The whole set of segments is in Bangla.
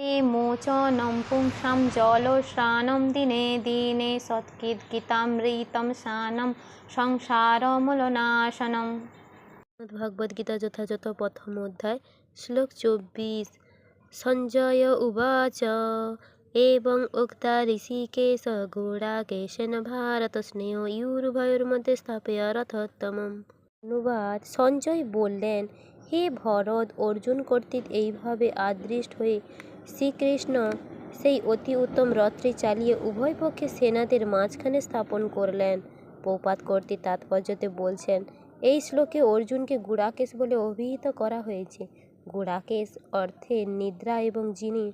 ते দিনে দিনে जलोश्रानं दिने दिने সংসার শানম ভগবদ গীতা যথাযথ প্রথম অধ্যায়, শ্লোক চব্বিশ। সঞ্জয় উবাচ, এবং উক্তা ঋষিকেশ গোড়াকেশেন ভারত স্নেহ ইউরুভয়ের মধ্যে স্থাপেয় রথোত্তম অনুবাদ সঞ্জয় বললেন, হে ভরত, অর্জুন কর্তৃক এইভাবে আদৃষ্ট হয়ে শ্রীকৃষ্ণ সেই অতি উত্তম রথটি চালিয়ে উভয় পক্ষে সেনাদের মাঝখানে স্থাপন করলেন। পৌপাত কর্তৃক তাৎপর্যতে বলছেন, এই শ্লোকে অর্জুনকে গুড়াকেশ বলে অভিহিত করা হয়েছে। গুড়াকেশ অর্থে নিদ্রা এবং যিনি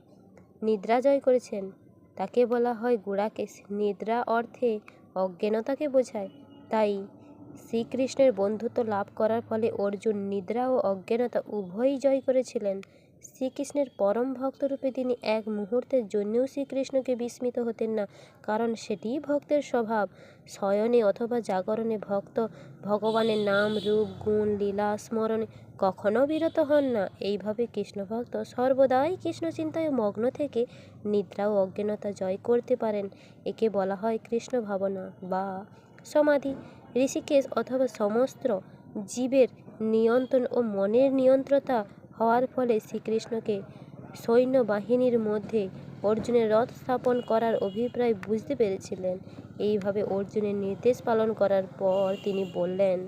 নিদ্রা জয় করেছেন, তাকে বলা হয় গুড়াকেশ। নিদ্রা অর্থে অজ্ঞানতাকে বোঝায়। তাই শ্রীকৃষ্ণের বন্ধুত্ব লাভ করার ফলে অর্জুন নিদ্রা ও অজ্ঞানতা উভয়ই জয় করেছিলেন। শ্রীকৃষ্ণের পরম ভক্তরূপে তিনি এক মুহূর্তের জন্যও শ্রীকৃষ্ণকে বিস্মিত হতেন না, কারণ সেটিই ভক্তের স্বভাব। শয়নে অথবা জাগরণে ভক্ত ভগবানের নাম, রূপ, গুণ, লীলা, স্মরণে কখনো বিরত হন না। এইভাবে কৃষ্ণভক্ত সর্বদাই কৃষ্ণ চিন্তায় মগ্ন থেকে নিদ্রা ও অজ্ঞানতা জয় করতে পারেন। একে বলা হয় কৃষ্ণ ভাবনা বা সমাধি। ঋষিকেশ অথবা সমস্ত জীবের নিয়ন্ত্রণ ও মনের নিয়ন্ত্রতা হওয়ার ফলে শ্রীকৃষ্ণকে সৈন্যবাহিনীর মধ্যে অর্জুনের রথ স্থাপন করার অভিপ্রায় বুঝতে পেরেছিলেন। এইভাবে অর্জুনের নির্দেশ পালন করার পর তিনি বললেন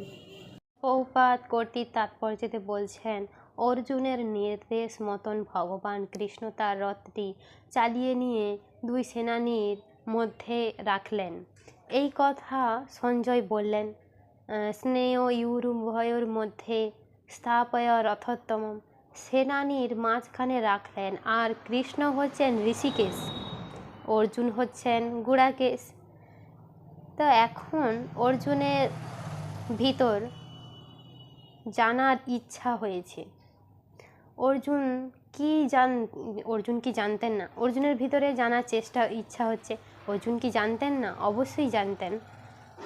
পৌপাত কর্তৃক তাৎপর্যতে বলছেন, অর্জুনের নির্দেশ মতন ভগবান কৃষ্ণ তার রথটি চালিয়ে নিয়ে দুই সেনানীর মধ্যে রাখলেন। এই কথা সঞ্জয় বললেন, স্নেহ ইউরুভয়ের মধ্যে স্থাপয় রথোত্তম সেনানীর মাঝখানে রাখলেন আর কৃষ্ণ হচ্ছেন ঋষিকেশ, অর্জুন হচ্ছেন গুড়াকেশ। তো এখন অর্জুনের ভিতর জানার ইচ্ছা হয়েছে। অর্জুন কি জান, অর্জুন কি জানতেন না? অর্জুনের ভিতরে জানার চেষ্টা, ইচ্ছা হচ্ছে। অর্জুন কি জানতেন না? অবশ্যই জানতেন।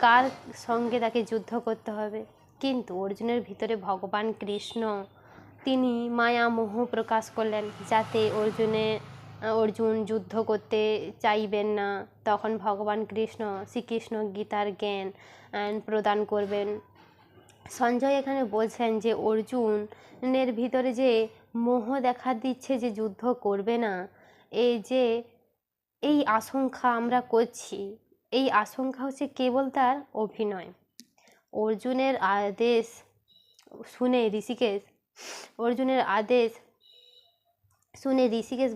কার সঙ্গে তাকে যুদ্ধ করতে হবে? কিন্তু অর্জুনের ভিতরে ভগবান কৃষ্ণ তিনি মায়া মোহ প্রকাশ করলেন যাতে অর্জুনে, অর্জুন যুদ্ধ করতে চাইবেন না। তখন ভগবান কৃষ্ণ শ্রীকৃষ্ণ গীতার জ্ঞান প্রদান করবেন। সঞ্জয় এখানে বলছেন যে অর্জুনের ভিতরে যে মোহ দেখা দিচ্ছে যে যুদ্ধ করবে না এই যে এই আশঙ্কা আমরা করছি, এই আশঙ্কা হচ্ছে কেবল তার অভিনয়। অর্জুনের আদেশ শুনে ঋষিকেশ অর্জুনের আদেশ শুনে ঋষিকেশ